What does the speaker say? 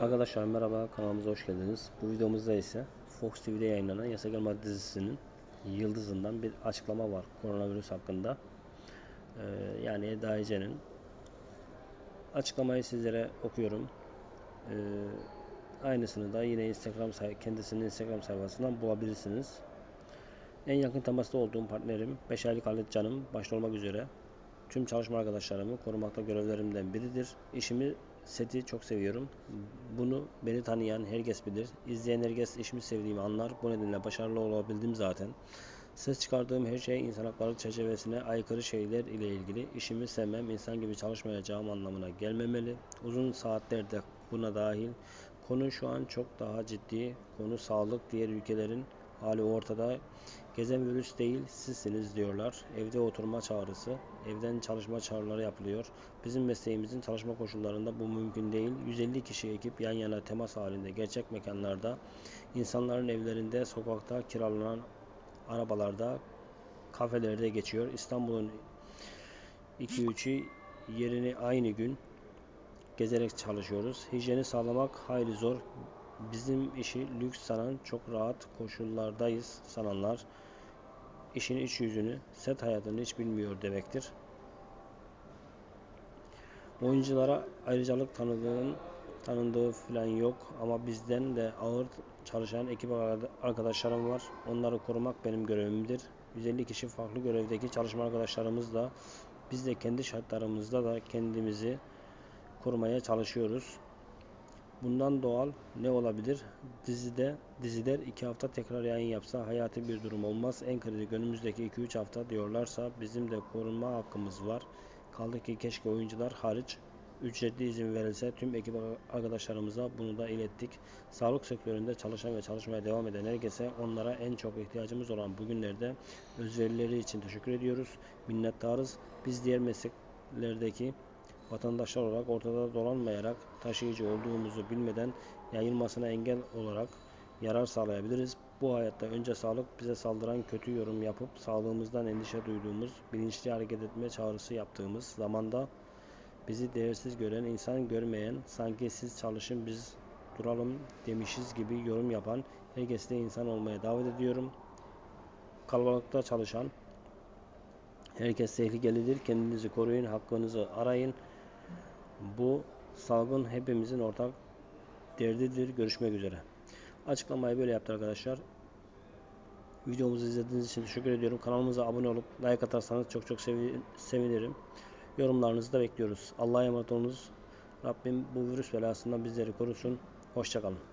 Arkadaşlar merhaba kanalımıza hoş geldiniz. Bu videomuzda ise Fox TV'de yayınlanan Yasak Elma dizisinin yıldızından bir açıklama var koronavirüs hakkında. Ee, yani Eda Ece'nin açıklamayı sizlere okuyorum. Ee, aynısını da yine Instagram kendisinin Instagram sayfasından bulabilirsiniz. En yakın temasta olduğum partnerim 5 aylık Halit Canım başta olmak üzere tüm çalışma arkadaşlarımı korumakta görevlerimden biridir. İşimi seti çok seviyorum. Bunu beni tanıyan herkes bilir. İzleyen herkes işimi sevdiğimi anlar. Bu nedenle başarılı olabildim zaten. Ses çıkardığım her şey insan hakları çerçevesine aykırı şeyler ile ilgili. İşimi sevmem, insan gibi çalışmayacağım anlamına gelmemeli. Uzun saatlerde buna dahil. Konu şu an çok daha ciddi. Konu sağlık. Diğer ülkelerin hali ortada. Gezen virüs değil sizsiniz diyorlar. Evde oturma çağrısı, evden çalışma çağrıları yapılıyor. Bizim mesleğimizin çalışma koşullarında bu mümkün değil. 150 kişi ekip yan yana temas halinde gerçek mekanlarda, insanların evlerinde, sokakta, kiralanan arabalarda, kafelerde geçiyor. İstanbul'un 2-3'ü yerini aynı gün gezerek çalışıyoruz. Hijyeni sağlamak hayli zor. Bizim işi lüks sanan, çok rahat koşullardayız sananlar işin iç yüzünü, set hayatını hiç bilmiyor demektir. Oyunculara ayrıcalık tanıdığın tanındığı falan yok ama bizden de ağır çalışan ekip arkadaşlarım var. Onları korumak benim görevimdir. 150 kişi farklı görevdeki çalışma arkadaşlarımız da biz de kendi şartlarımızda da kendimizi korumaya çalışıyoruz. Bundan doğal ne olabilir? Dizide diziler iki hafta tekrar yayın yapsa hayati bir durum olmaz. En kritik önümüzdeki 2-3 hafta diyorlarsa bizim de korunma hakkımız var. Kaldı ki keşke oyuncular hariç ücretli izin verilse tüm ekip arkadaşlarımıza bunu da ilettik. Sağlık sektöründe çalışan ve çalışmaya devam eden herkese onlara en çok ihtiyacımız olan bugünlerde özverileri için teşekkür ediyoruz. Minnettarız. Biz diğer mesleklerdeki vatandaşlar olarak ortada dolanmayarak taşıyıcı olduğumuzu bilmeden yayılmasına engel olarak yarar sağlayabiliriz. Bu hayatta önce sağlık bize saldıran kötü yorum yapıp sağlığımızdan endişe duyduğumuz, bilinçli hareket etme çağrısı yaptığımız zamanda bizi değersiz gören, insan görmeyen, sanki siz çalışın biz duralım demişiz gibi yorum yapan herkesle insan olmaya davet ediyorum. Kalabalıkta çalışan herkes tehlikelidir. Kendinizi koruyun, hakkınızı arayın. Bu salgın hepimizin ortak derdidir. Görüşmek üzere. Açıklamayı böyle yaptı arkadaşlar. Videomuzu izlediğiniz için teşekkür ediyorum. Kanalımıza abone olup like atarsanız çok çok sevinirim. Yorumlarınızı da bekliyoruz. Allah'a emanet olunuz. Rabbim bu virüs belasından bizleri korusun. Hoşçakalın.